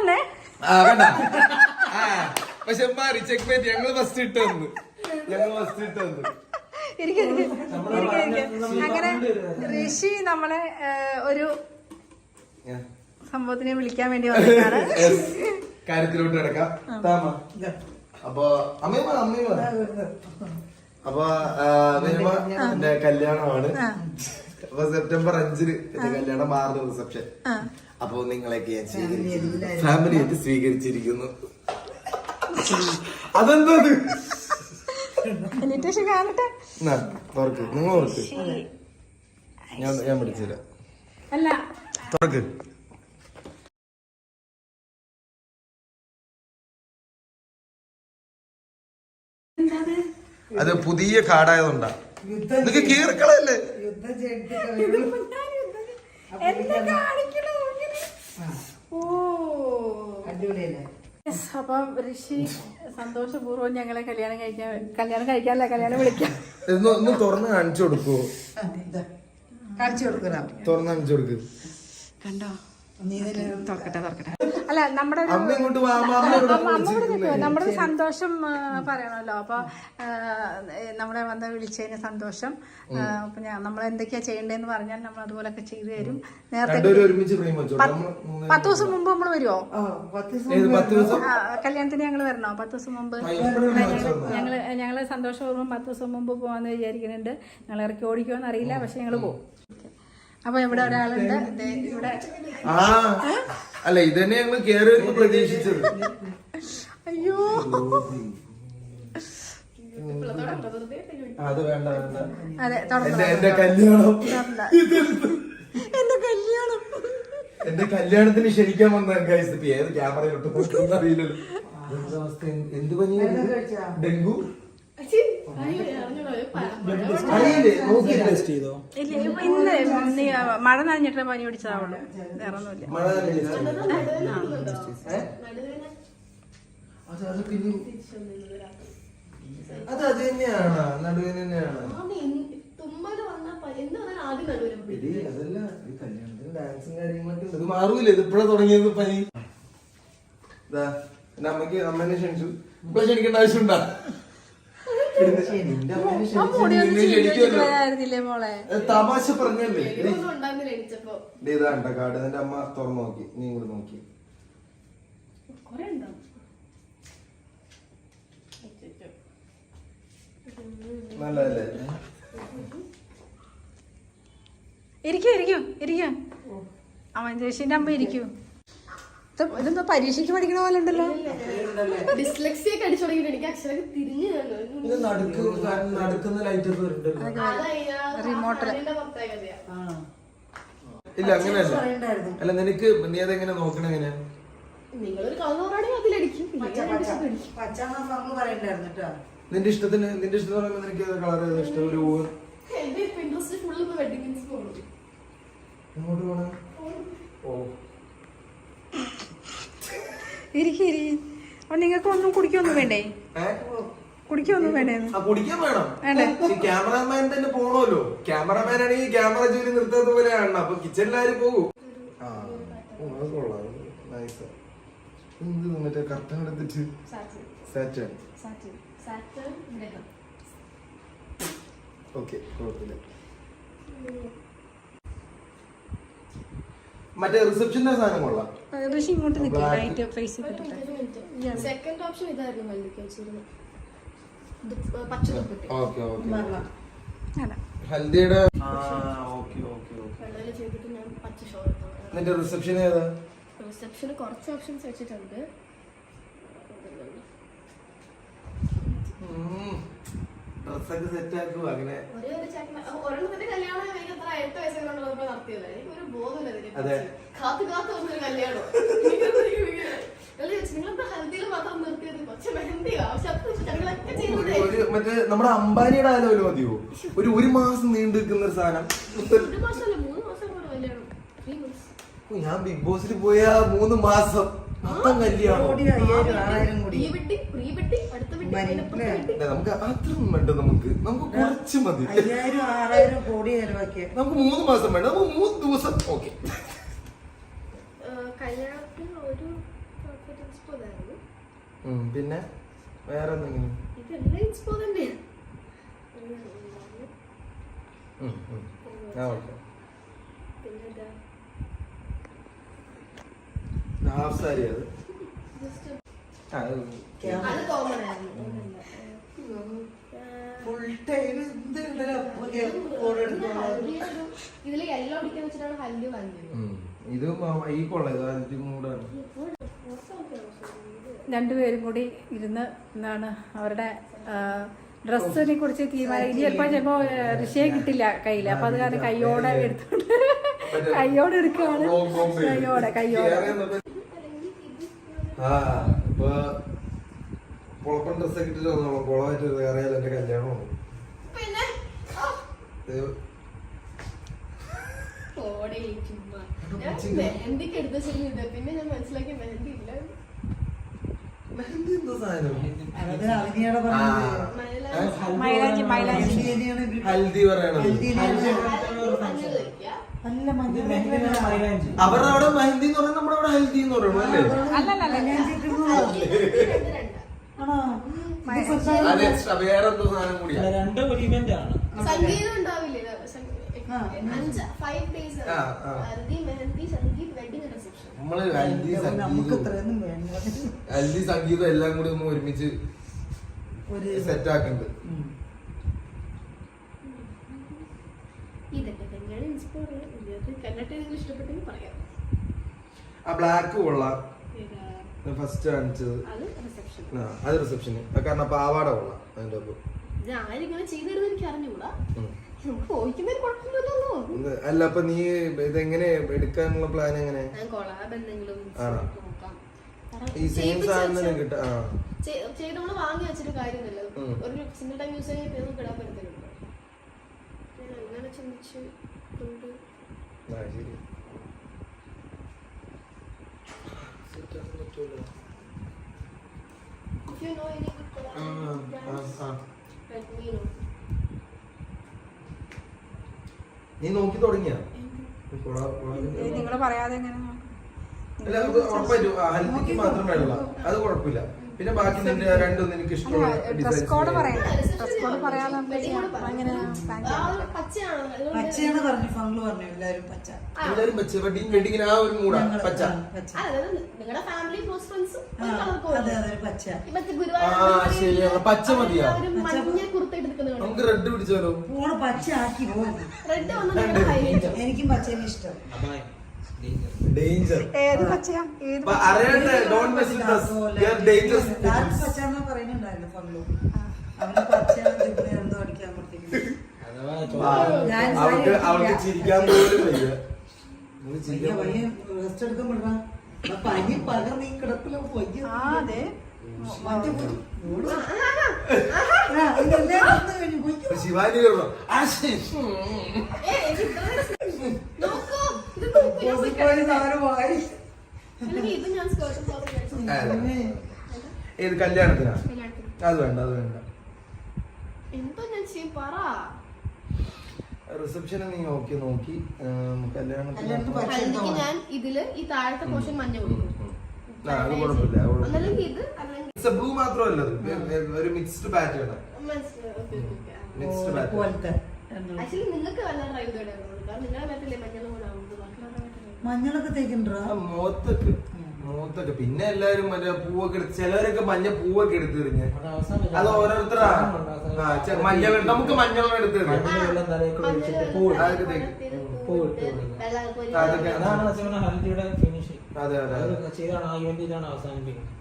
തന്നെ പക്ഷെ മാറി ചെക്ക് മേറ്റ് ഞങ്ങൾ ഫസ്റ്റ് ഇട്ട് തന്നു ഞങ്ങൾ ഫസ്റ്റ് ഇട്ട് തന്നു. അങ്ങനെ ഋഷി നമ്മളെ ഒരു സംഭവത്തിനെ വിളിക്കാൻ വേണ്ടി വന്നതാണ്. കാര്യത്തിലോട്ട് കിടക്കാം. അപ്പൊ അമ്മയമ്മ അമ്മയമ്മ. അപ്പൊ ആ, എന്റെ കല്യാണമാണ്. അപ്പൊ സെപ്റ്റംബർ അഞ്ചിന് എന്റെ കല്യാണം മാറുന്ന റിസപ്ഷൻ. അപ്പൊ നിങ്ങളെയൊക്കെ ഞാൻ സ്വീകരിച്ചു ഫാമിലി ആയിട്ട് സ്വീകരിച്ചിരിക്കുന്നു. അതെന്താ തുറക്ക്. നിങ്ങൾ തുറക്ക്. ഞാൻ ഞാൻ പിടിച്ചുതരാം തുറക്ക്. അത് പുതിയ കാർഡായതുകൊണ്ടാ. നിനക്ക് കീറിക്കളയല്ലേ? യുദ്ധം ചെയ്തിട്ട് എന്നെ കാണിക്കണോ ഇങ്ങനെ? ഓ. അടിപൊളിയല്ലേ? അപ്പൊ ഋഷി സന്തോഷപൂർവം ഞങ്ങളെ കല്യാണം കഴിക്കാൻ കല്യാണം കഴിക്കാനല്ല? കല്യാണം വിളിക്കാം. ഒന്ന് തുറന്ന് കാണിച്ചു കൊടുക്കുവോ കാണിച്ചു കൊടുക്കണം? തുറന്ന് കാണിച്ചു കൊടുക്ക്. കണ്ടോ? നീ തുറക്കട്ടെ തുറക്കട്ടെ. അല്ല നമ്മുടെ. നമ്മുടെ ഒരു സന്തോഷം പറയണല്ലോ അപ്പൊ നമ്മളെ വന്ന് വിളിച്ചതിന് സന്തോഷം. അപ്പൊ ഞാൻ നമ്മൾ എന്തൊക്കെയാ ചെയ്യേണ്ടതെന്ന് പറഞ്ഞാൽ നമ്മൾ അതുപോലൊക്കെ ചെയ്തു തരും. നേരത്തെ പത്ത് ദിവസം മുമ്പ് നമ്മൾ വരുമോ കല്യാണത്തിന് ഞങ്ങൾ വരണോ? പത്ത് ദിവസം മുമ്പ്? ഞങ്ങൾ ഞങ്ങൾ ഞങ്ങൾ ഞങ്ങൾ സന്തോഷപൂർവം പത്ത് ദിവസം മുമ്പ് പോകാന്ന് വിചാരിക്കുന്നുണ്ട്. ഞങ്ങൾ ഇറക്കി ഓടിക്കുമോ അറിയില്ല പക്ഷെ ഞങ്ങൾ പോകും അപ്പൊ ഇവിടെ ഒരാളുണ്ട്. ദേ ഇവിടെ. ആ അല്ല ഇത് തന്നെ ഞങ്ങൾ കേറി വരുമ്പോ പ്രതീക്ഷിച്ചത്. അയ്യോ. അത് വേണ്ട വേണ്ട. അതെ എന്റെ എന്റെ കല്യാണം. എന്റെ കല്യാണം. എന്റെ കല്യാണത്തിന് ക്ഷണിക്കാൻ വന്ന ഗൈസ് ഇപ്പൊ ഏത് ക്യാമറയിലോട്ട് പോയിട്ടൊന്നും അറിയില്ലല്ലോ. എന്താ അവസ്ഥ? എന്ത് പനിയാണ് ഡെങ്കു? ഡെങ്കു ടെസ്റ്റ് ചെയ്തോ? ഇല്ല ഇപ്പൊ ഇന്ന് നീ മഴ നനഞ്ഞിട്ട് പനി പിടിച്ചതാവുള്ളൂ. വേറെ ഒന്നുമില്ല മഴ അത് തന്നെയാണ് നടുവിന് തന്നെയാണ്. അതല്ല ഈ കല്യാണത്തിന് ഡാൻസും കാര്യങ്ങളൊക്കെ ഉണ്ട്. ഇത് മാറൂലേ ഇത് ഇപ്പഴാ തുടങ്ങിയത് പനി. ഇതാ എന്റെ അമ്മയ്ക്ക് അമ്മേനെ ക്ഷണിച്ചു. ഇപ്പൊ ക്ഷണിക്കേണ്ട ആവശ്യമുണ്ടാ? തമാശ പറഞ്ഞല്ലേ? ഇതാണ്ട കാട്. എന്റെ അമ്മ തുറന്നു നോക്കി. നീ ഇങ്ങോട്ട് നോക്കി. നല്ലതല്ലേ? ഇരിക്കും ഇരിക്കും ഇരിക്കും. അവൻ ജേഷിന്റെ അമ്മ ഇരിക്കൂ. ഇതെന്തോ പരീക്ഷയ്ക്ക് പഠിക്കണ പോലെ ഉണ്ടല്ലോ? ഡിസ്ലെക്സിയ തുടങ്ങിയിട്ട് എനിക്ക് തിരിഞ്ഞു നടുക്ക് നടുക്കുന്ന ലൈറ്റ് റിമോട്ടിൽ. ഇല്ല അങ്ങനെയല്ല. അല്ല നിനക്ക് നീ അതെങ്ങനെ നോക്കണ പറയണ്ടായിരുന്നു നിന്റെ ഇഷ്ടത്തിന് നിന്റെ ഇഷ്ടം എന്ന് പറയുമ്പോ നിനക്ക് കളർ ഏതാ ഇഷ്ടം? ഒരു പൂവ് എങ്ങോട്ട് പോണ? ഓ. ഇരിക്കൂ ഇരിക്കൂ അപ്പൊ നിങ്ങൾക്ക് ഒന്നും കുടിക്കൊന്നും വേണ്ടേ? കുടിക്കൊന്നും വേണ്ടേ? ആ കുടിക്കാൻ വേണം? ക്യാമറാമാൻ തന്നെ പോണല്ലോ. ക്യാമറാമാൻ ആണെങ്കിൽ ക്യാമറ ജോലി നിർത്താത്ത പോലെ അപ്പൊ കിച്ചണിലാരും പോകും. മറ്റേ എടുത്തിട്ട്? ഓക്കെ കുഴപ്പമില്ല. മറ്റേ റിസപ്ഷന്റെ സാധനം കൊള്ളാം. ഋഷി ഇങ്ങോട്ട് നിൽക്കും സെക്കൻഡ് ഓപ്ഷൻ ഇതായിരുന്നു വെച്ചിരുന്നത്. പച്ച തൊപ്പിട്ട് ഓക്കെ ഓക്കെ അല്ല. ഹൽദിയുടെ ഓക്കെ ഓക്കെ ഓക്കെ. വെള്ളയിൽ ചെയ്തിട്ട് ഞാൻ പച്ച ഷോർട്ട് എന്നിട്ട് റിസപ്ഷൻ ഏതാ? റിസപ്ഷന് കുറച്ച് ഓപ്ഷൻസ് വെച്ചിട്ടുണ്ട്. ഡ്രസ്സൊക്കെ സെറ്റ് ആക്കുക അങ്ങനെ. അതെ. കാത്തു കാത്തു വന്നൊരു കല്യാണം. മറ്റേ നമ്മുടെ അംബാനിയുടെ ആയാലും മതിയോ? ഒരു ഒരു മാസം നീണ്ടു നിൽക്കുന്ന ഒരു സാധനം ഞാൻ ബിഗ് ബോസിൽ പോയ മൂന്ന് മാസം. മൊത്തം കല്യാണം. നമുക്ക് അത്രയും വേണ്ട നമുക്ക്. നമുക്ക് കുറച്ച് മതി. അയ്യായിരം ആറായിരം കോടി ചെലവാക്കിയ നമുക്ക് മൂന്ന് മാസം വേണ്ട. നമുക്ക് മൂന്ന് ദിവസം. ഓക്കെ. കല്യാണത്തിന് ഒരു പിന്നെ വേറെ എന്തെങ്കിലും? ഹാഫ് സാരി അത്. അത് അത് കോമൺ ആയിരുന്നു ഫുൾ ടൈം ഇതിൽ യെല്ലോ അടിക്കാൻ വെച്ചിട്ടാണ് ഹൽദി വന്നത്. ഉം. ഇത് മ- ഈ കൊള്ള. ഇത് അതിന്റെ രണ്ടുപേരും കൂടി ഇരുന്ന് എന്താണ് അവരുടെ ഡ്രസ്സിനെ കുറിച്ച് തീരുമാനം. ഇനി ചിലപ്പോ ചിലപ്പോ ഋഷിയെ കിട്ടില്ല കയ്യിൽ. അപ്പൊ അത് കാരണം കയ്യോടെ എടുത്തോണ്ട് കയ്യോടെ എടുക്കുകയാണ് കയ്യോടെ കയ്യോടെ. വന്നപ്പോ- പൊളപ്പൻ ഡ്രസ്സൊക്കെ ഇട്ടിട്ട് വന്നോളാം കുളമായിട്ട് കയറിയാൽ എന്റെ കല്യാണമാണ്. ഞാൻ മെഹന്തിക്ക് എടുത്ത ശരി പിന്നെ ഞാൻ മനസ്സിലാക്കി മെഹന്തി ഇല്ല ഹൽദി അവരുടെ അവിടെ മെഹന്തി എന്ന് പറയുന്നത് നമ്മുടെ അവിടെ ഹൽദി എന്ന് പറയുന്നത് അല്ലേ അല്ലല്ല മൈലാഞ്ചി ഇട്ടിരുന്നതാ. രണ്ട് രണ്ടാ ആണോ അത് എക്സ്ട്രാ വേറെ എന്തോ സാധനം കൂടിയാ രണ്ട് ഒരു ഇവന്റ് ആണ്. സംഗീതം ഉണ്ടാവില്ലേ? ആ. അഞ്ച് ഫൈവ് ഡേയ്സ് ആ, ആ. ഹൽദി മെഹന്തി സംഗീത് വെഡിങ് റിസപ്ഷൻ നമ്മൾ ഹൽദി നമുക്ക് സംഗീതം. ഇത്രയൊന്നും വേണ്ട. ഹൽദി സംഗീതം എല്ലാം കൂടി ഒന്ന് ഒരുമിച്ച് ഒരു സെറ്റ് ആക്കുന്നുണ്ട് ഉം. ഇതൊക്കെ തന്നെയാണ് ഇൻസ്പയർ ഇതിനകത്ത് കണ്ടിട്ട് നിങ്ങൾ ഇഷ്ടപ്പെട്ടെങ്കിൽ പറയാം. ആ ബ്ലാക്ക് കൊള്ളാം? ഫസ്റ്റ് കാണിച്ചത്. അത് ആ, അത് റിസപ്ഷന് കാരണം പാവാട കൊള്ളാം അതിന്റെ ഒപ്പം ഇത് ആരിങ്ങനെ ചെയ്തിരുന്നത് എനിക്ക് ഇത് അല്ല അപ്പൊ നീ ഇതെങ്ങനെ എടുക്കാനുള്ള പ്ലാൻ എങ്ങനെ? ഈ സെയിം സാധനം കിട്ടാ ചെയ്ത് നമ്മൾ വാങ്ങി വെച്ചിട്ട് കാര്യമില്ല ഒരു സിംഗിൾ ടൈം യൂസ് ചെയ്യാൻ നമുക്ക് ഇടാൻ പറ്റത്തില്ലല്ലോ. ഞാൻ അങ്ങനെ ചിന്തിച്ച് കൊണ്ട് ശരി. You know any good me know. നീ നോക്കി തുടങ്ങിയ നിങ്ങൾ പറയാതെ എങ്ങനെ നോക്കും? അല്ല അത് ഉറപ്പായിട്ടും ആ, ഹൽദിക്ക് മാത്രം വെള്ള അത് കുഴപ്പമില്ല പിന്നെ ബാക്കി നിന്റെ രണ്ടും നിനക്ക് ഇഷ്ടമുള്ള ഡ്രസ് കോഡ് കോഡ് പറയാതെ പറയാം. അങ്ങനെ പച്ചയാണ് പറഞ്ഞു ഫംഗിൾ പറഞ്ഞു എല്ലാരും പച്ച. എല്ലാരും പച്ച. വെഡിങ് വെഡിങ്ങിന് ആ ഒരു മൂടാ പച്ച. പച്ച. നിങ്ങളുടെ ഫാമിലി ക്ലോസ് ഫ്രണ്ട്സും അതെ അതെ പച്ച. ശരിയാണ്. പച്ച മതിയാ? നമുക്ക് റെഡ് പിടിച്ചാലോ പൂണ് പച്ച ആക്കി പോകും റെഡ് എനിക്കും പച്ചേനെ ഇഷ്ടം. ഡേഞ്ചർ ഏത് പച്ചയാ? ഏത് അറിയട്ടെ don't mess with us we are dangerous dark പച്ചാന്ന് പറയുന്നുണ്ടായിരുന്നു ഫംഗിളു. അവന് പച്ചയാണ് ഇവിടെ എന്തോ അടിക്കാൻ ഞാൻ അവൾക്ക് അവർക്ക് അവൾക്ക് ചിരിക്കാൻ പോലും വയ്യ. പനി പകർന്ന് ഈ കിടപ്പില. ശിവാനി. ഏത് കല്യാണത്തിനാ. അത് വേണ്ട അത് വേണ്ട. എന്തോ ഞാൻ ചെയ്യും പറ. റിസപ്ഷന് നീ നോക്കി നോക്കി കല്യാണത്തിന് ഞാൻ ഇതിൽ ഈ താഴത്തെ പോഷൻ മഞ്ഞ കൊടുക്കും അത് കുഴപ്പമില്ല ഇത് അല്ലെങ്കിൽ ബ്ലൂ മാത്രമല്ല ഒരു മിക്സ്ഡ് പാറ്റേൺ മിക്സ്ഡ്. ആക്ച്വലി നിങ്ങൾക്ക് ട്രൈ ചെയ്തോടെ നിങ്ങളെ പറ്റില്ലേ മഞ്ഞൾ മഞ്ഞളൊക്കെ തേക്കുന്നുണ്ടോ മുഖത്തൊക്കെ. മുഖത്തൊക്കെ പിന്നെ എല്ലാരും മറ്റേ പൂവൊക്കെ എടുത്ത് ചിലരൊക്കെ മഞ്ഞ പൂവൊക്കെ എടുത്ത് എറിഞ്ഞ് അത് ഓരോരുത്തരാ. മഞ്ഞ നമുക്ക് മഞ്ഞ എടുത്ത് എറിയാം മഞ്ഞൾ വെള്ളം തലയിൽ കൂടെ ഒഴിച്ചിട്ട് പൂ ഇടും. അതൊക്കെ തേക്കും. പൂ ഇട്ട് കൊടുക്കും. അതൊക്കെ- അതാണ് സത്യം പറഞ്ഞാൽ ഹൽദിയുടെ ഫിനിഷ് അതെ അവസാനിപ്പിക്കുന്നത്.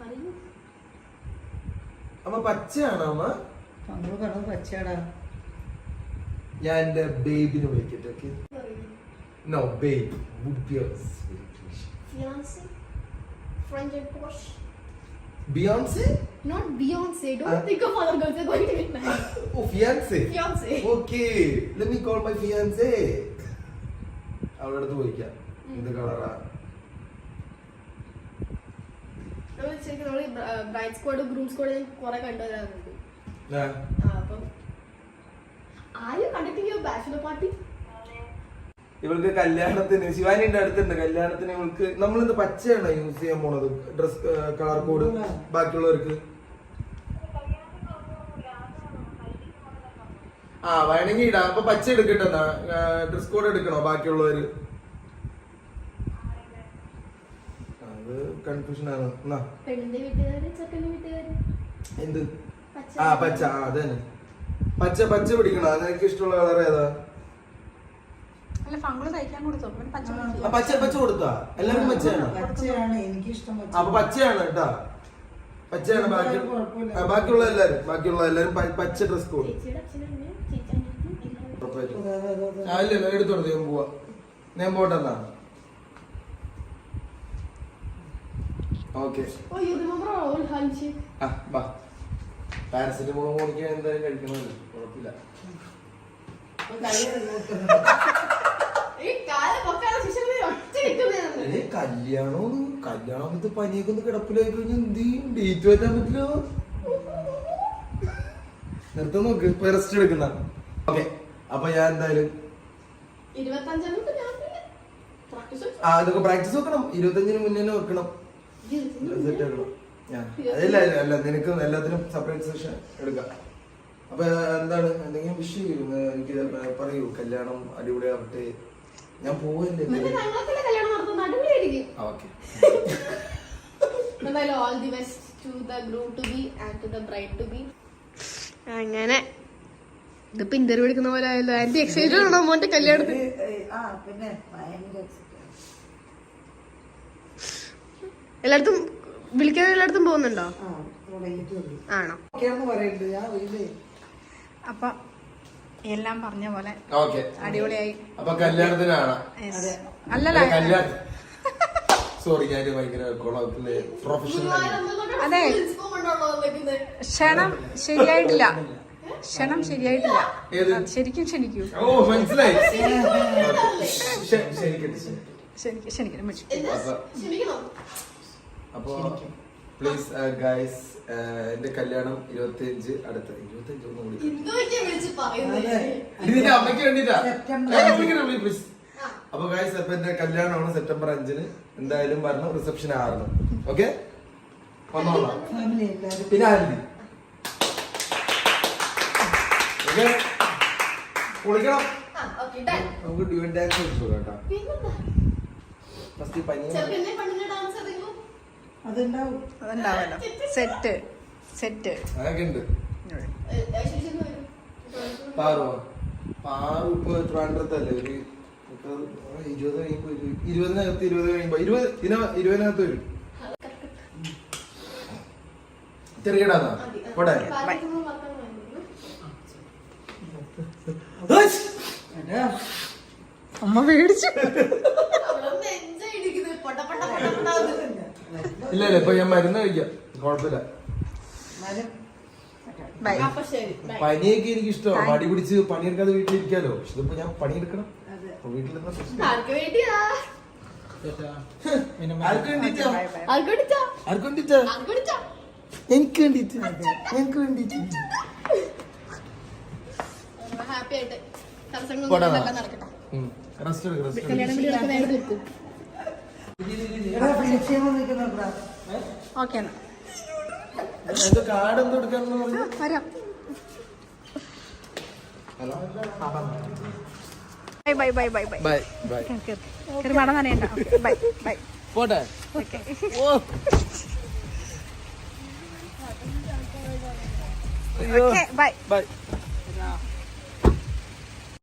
പറയൂ. അമ്മ പച്ചയാണോ അമ്മ? ഫംഗിൾ പറഞ്ഞത് പച്ചയാടാ. ഞാൻ എന്റെ ബേബിനെ വിളിക്കട്ടെ okay no baby. Beyonce Not Beyonce. Don't uh, think of other girls. They're going to get married. Oh fiance Fiance. Okay let me call my fiance അവളുടെ അടുത്ത് ചോദിക്കാം എന്ത് കളറാ. നമ്മൾ ശരിക്കും നമ്മൾ ബ്രൈഡ് സ്ക്വാഡ് ഗ്രൂം സ്ക്വാഡ് ഞാൻ കുറെ കണ്ടുവരാറുണ്ട് ആ. ആ, അപ്പം ആര് കണ്ടക്ടിങ് ബാച്ചുലർ പാർട്ടി ഇവൾക്ക് കല്യാണത്തിന് ശിവാനിന്റെ അടുത്തുണ്ട് കല്യാണത്തിന് ഇവൾക്ക്. നമ്മളിത് പച്ചയാണ് യൂസ് ചെയ്യാൻ പോണത്? ഡ്രസ് കളർ കോഡ് ബാക്കിയുള്ളവർക്ക്? ആ വേണമെങ്കിൽ ഇടാം അപ്പൊ പച്ച എടുക്കട്ടെന്നാ ഡ്രസ് കോഡ് എടുക്കണോ ബാക്കിയുള്ളവര് അത് കൺഫ്യൂഷൻ ആണ്. എന്നാ? എന്ത്? ആ പച്ച. ആ അത് തന്നെ പച്ച പച്ച പിടിക്കണോ. നിനക്ക് ഇഷ്ടമുള്ള കളർ ഏതാ? പച്ച പച്ച പച്ച കൊടുത്താ. എല്ലാരും പച്ചയാണോ? പച്ചയാണ്. എനിക്കിഷ്ടം പച്ച. അപ്പൊ പച്ചയാണ് കേട്ടാ. പച്ചയാണ് ബാക്കി. ആ, ബാക്കിയുള്ള എല്ലാരും. ബാക്കിയുള്ള എല്ലാരും പച്ച ഡ്രസ് കോഡ് ഇല്ല എടുത്തോളൂ. ഞാൻ പോവാ. ഞാൻ പോട്ടെന്നാ. Okay. Oh, you remember our old ആ ബാ പാരസെറ്റമോൾ മോണിക്കാൻ എന്തായാലും കഴിക്കണമല്ലോ. കുഴപ്പമില്ല. ഈ കാലം പൊക്കാതെ ശിശുവിനെ ഒറ്റ നിൽക്കുന്നതാണ്. ഏ കല്യാണം കല്യാണം ഇത് പനിയൊക്കെ ഒന്ന് കിടപ്പിലായി കഴിഞ്ഞാൽ എന്ത് ചെയ്യും? ഡേറ്റ് വരാൻ പറ്റില്ല. നിർത്തം നോക്ക്. ഇപ്പൊ റെസ്റ്റ് എടുക്കുന്ന. ഓക്കെ. അപ്പൊ ഞാൻ എന്തായാലും ഇരുപത്തഞ്ചാം തീയതി ഞാൻ വെച്ചു. ആ ഇതൊക്കെ പ്രാക്ടീസ് വെക്കണം. ഇരുപത്തഞ്ചിന് മുന്നേ തന്നെ വെക്കണം. അതല്ല അല്ല നിനക്കും എല്ലാത്തിനും സെപ്പറേറ്റ് സെഷൻ എടുക്കാം. അപ്പൊ എന്താണ് എന്തെങ്കിലും ചെയ്യും എനിക്ക് പറയൂ കല്യാണം അടിപൊളിയാവട്ടെ. ഞാൻ പോവല്ലേ ഓക്കെ. എന്തായാലും all the best to the groom to be and the bride to be അങ്ങനെ. ഇതിപ്പോ ഇന്റർവ്യൂ എടുക്കുന്ന പോലെ ആയല്ലോ. ആന്റി എക്സൈറ്റഡ് ആണോ മോന്റെ കല്യാണത്തിന്? ആ പിന്നെ ഭയങ്കര എല്ലായിടത്തും വിളിക്കാൻ എല്ലായിടത്തും പോകുന്നുണ്ടോ? ആണോ? അപ്പൊ എല്ലാം പറഞ്ഞ പോലെ ഓക്കെ. അടിപൊളിയായി. അപ്പൊ കല്യാണത്തിനാണ് അതെ. അല്ലല്ല. കല്യാണം സോറി ഞാൻ ഭയങ്കര പ്രൊഫഷണൽ അതെ. ക്ഷണം ശരിയായിട്ടില്ല. ക്ഷണം ശരിയായിട്ടില്ല? ശരിക്കും ക്ഷണിക്കൂ. ഓ മനസ്സിലായി. ശരിക്കും ക്ഷണിക്കണം അപ്പൊ പ്ലീസ് ഗൈസ് എന്റെ കല്യാണം ഇരുപത്തി അഞ്ച് അടുത്ത. ഇരുപത്തി ഒന്നും ഇതിന്റെ അമ്മയ്ക്ക് വേണ്ടിട്ടാ? അപ്പൊ ഗൈസ് അപ്പൊ എന്റെ കല്യാണമാണ് സെപ്റ്റംബർ അഞ്ചിന്. എന്തായാലും വരണം റിസപ്ഷൻ ആറിന് ഓക്കെ വന്നോളാം ഫാമിലി എല്ലാവരും. പിന്നെ ആരതി ഓക്കെ പൊളിക്കണം നമുക്ക് ഡ്യൂൻ ഡാൻസ് കേട്ടോ. ഫസ്റ്റ് പനി സെറ്റ്. സെറ്റ്. ഇരുപതിനകത്ത് ഇരുപത് കഴിയുമ്പോ ഇരുപത് ഇരുപതിനകത്ത് വരും. പോട്ടെ. അമ്മ പേടിച്ചു. ഇല്ല ഇല്ല ഇപ്പൊ ഞാൻ മരുന്ന് കഴിക്കാം. കുഴപ്പമില്ല. പനിയൊക്കെ എനിക്ക് ഇഷ്ടമാണ്. മടി പിടിച്ച് പണിയെടുക്കാതെ വീട്ടിലിരിക്കാലോ. പക്ഷെ ഇതിപ്പോ ഞാൻ പണിയെടുക്കണം. വീട്ടിലിരുന്ന എനിക്ക് വേണ്ടിട്ട്? എനിക്ക് വേണ്ടിട്ട്. റെസ്റ്റ് എടുക്ക് റെസ്റ്റ് കല്യാണം ഓക്കെ വരാം. Bye bye bye bye bye. Bye കയറി മട നനയണ്ട. Bye bye. പോട്ടെ. Okay bye. ബൈ.